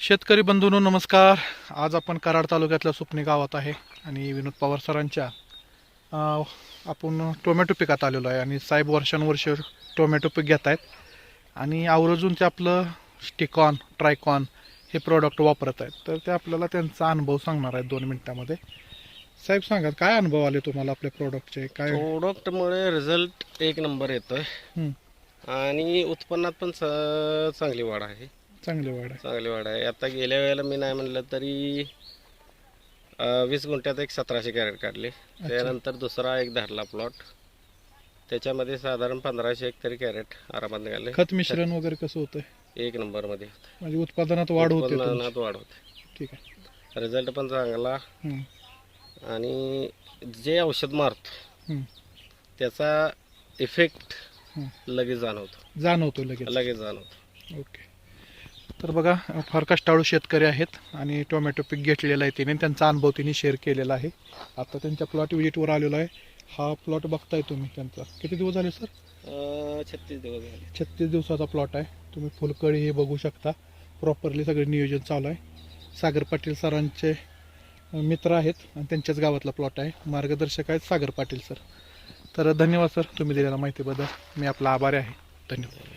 शेतकरी बंधूंनो नमस्कार. आज आपण कराड तालुक्यातल्या सुपणी गावात आहे आणि विनोद पवार सरांच्या आपण टोमॅटो पिकात आलेलो आहे आणि साहेब वर्षानुवर्ष टोमॅटो पीक घेत आहेत आणि आवर्जून ते आपलं स्टिकॉन ट्रायकॉन हे प्रोडक्ट वापरत आहेत. तर ते आपल्याला त्यांचा अनुभव सांगणार आहेत दोन मिनिटामध्ये. साहेब सांगा काय अनुभव आले तुम्हाला आपल्या प्रोडक्टचे काय? प्रोडक्टमुळे रिझल्ट एक नंबर येतोय. आणि उत्पन्नात पण चांगली वाढ आहे. चांगले वाढ आहे. चांगली वाढ आहे. आता गेल्या वेळेला मी नाही म्हणलं तरी अं, वीस गुंठ्यात एक सतराशे कॅरेट काढले. त्यानंतर दुसरा एक धरला प्लॉट. त्याच्यामध्ये साधारण पंधराशे एक तरी कॅरेट आरामात निघाले. खत मिश्रण वगैरे कसं होतंय? एक नंबरमध्ये. म्हणजे उत्पादनात वाढ होते तुमची. उत्पन्नात वाढ होते. ठीक आहे. रिझल्ट पण चांगला. हं, आणि जे औषध मारतो त्याचा इफेक्ट. लगेच जाणवतो. जाणवतो लगेच. लगेच जाणवतो. ओके. तर बघा फार कष्टाळू शेतकरी आहेत आणि टोमॅटो पीक घेतलेलं आहे तिने. त्यांचा अनुभव तिने शेअर केलेला आहे. आता त्यांच्या प्लॉट विजिटवर आलेलो आहे. हा प्लॉट बघताय तुम्ही त्यांचा. किती दिवस झाले सर छत्तीस दिवस झाले. छत्तीस दिवसाचा प्लॉट आहे. तुम्ही फुलकळी हे बघू शकता. प्रॉपरली सगळे नियोजन चालू आहे. सागर पाटील सरांचे मित्र आहेत आणि त्यांच्याच गावातला प्लॉट आहे. मार्गदर्शक आहेत सागर पाटील सर. तर धन्यवाद सर तुम्ही दिलेल्या माहितीबद्दल. मी आपला आभारी आहे. धन्यवाद.